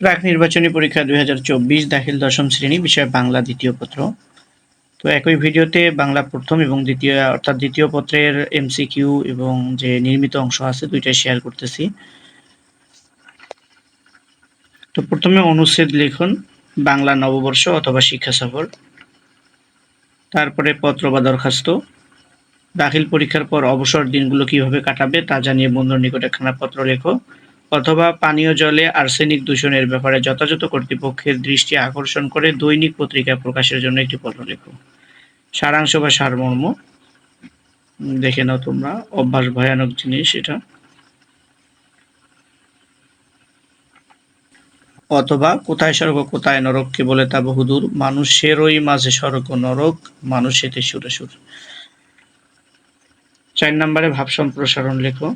প্রাক নির্বাচনী পরীক্ষা দুই হাজার চব্বিশ, দাখিল দশম শ্রেণি, বিষয় বাংলা দ্বিতীয় পত্র। তো একই ভিডিওতে বাংলা প্রথম এবং দ্বিতীয়, অর্থাৎ দ্বিতীয় পত্রের এমসিকিউ এবং যে নির্মিত অংশ আছে, দুইটাই শেয়ার করতেছি। তো প্রথমে অনুচ্ছেদ লিখুন, বাংলা নববর্ষ অথবা শিক্ষা সফর। তারপরে পত্র বা দরখাস্ত। দাখিল পরীক্ষার পর অবসর দিনগুলো কীভাবে কাটাবে তা জানিয়ে বন্ধুর নিকট একখানা পত্র লেখো। অথবা পানীয় জলে আর্সেনিক দূষণের ব্যাপারে যথাযথ কর্তৃপক্ষের দৃষ্টি আকর্ষণ করে দৈনিক পত্রিকা প্রকাশের জন্য একটি পত্র লেখো। সারাংশ বা সারমর্ম। দেখে নাও তোমরা। অভ্যাস ভয়ানক জিনিস এটা। অথবা কোথায় স্বর্গ, কোথায় নরক, কে বলে তা বহুদূর। মানুষেরই মাঝে স্বর্গ, নরক, মানুষ এতে সুরে সুর। চার নম্বরে ভাব সম্প্রসারণ লেখো।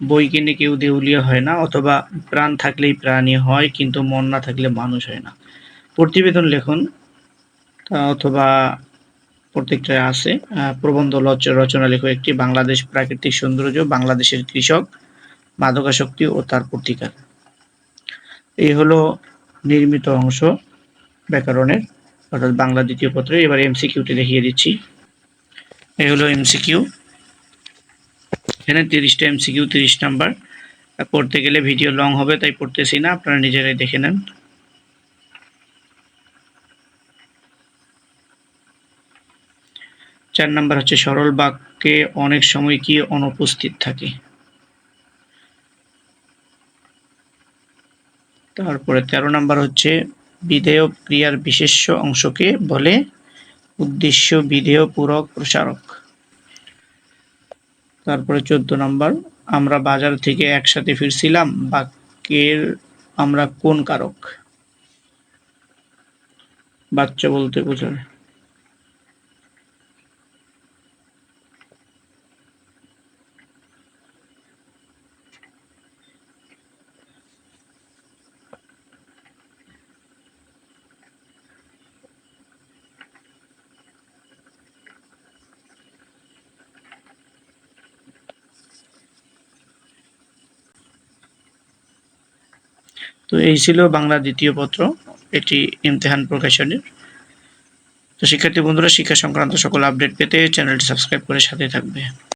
বই কিনে কেউ দেউলিয়া হয় না, অথবা প্রাণ থাকলেই প্রাণী হয়, কিন্তু মন না থাকলে মানুষ হয় না। প্রতিবেদন লেখন অথবা প্রত্যেকটা আছে। প্রবন্ধ রচনা লেখো একটি, বাংলাদেশ প্রাকৃতিক সৌন্দর্য, বাংলাদেশের কৃষক মাদকাশক্তি ও তার প্রতিকার। এই হলো নির্মিত অংশ ব্যাকরণের, অর্থাৎ বাংলা দ্বিতীয় পত্রে। এবার এমসিকিউটি দেখিয়ে দিচ্ছি। এই হলো এমসিকিউ এখানে তিরিশটা এমসিকিউ তিরিশ নাম্বার। পড়তে গেলে ভিডিও লং হবে, তাই পড়তেছি না, আপনারা নিজেরাই দেখে নেন। চার নাম্বার হচ্ছে সরল বাক্যে অনেক সময় কি অনুপস্থিত থাকে। তারপরে তেরো নাম্বার হচ্ছে বিধেয় ক্রিয়ার বিশেষ অংশকে বলে উদ্দেশ্য বিধেয় পূরক প্রসারক। তারপরে চোদ্দ নম্বর, আমরা বাজার থেকে একসাথে ফিরছিলাম, বাক্যের আমরা কোন কারক? বাচ্চা বলতে বোঝায়। তো এই ছিল বাংলা দ্বিতীয় পত্র, এটি ইমতেহান প্রকাশনের। তো শিক্ষার্থী বন্ধুরা, শিক্ষা সংক্রান্ত সকল আপডেট পেতে চ্যানেলটি সাবস্ক্রাইব করে সাথে থাকবে।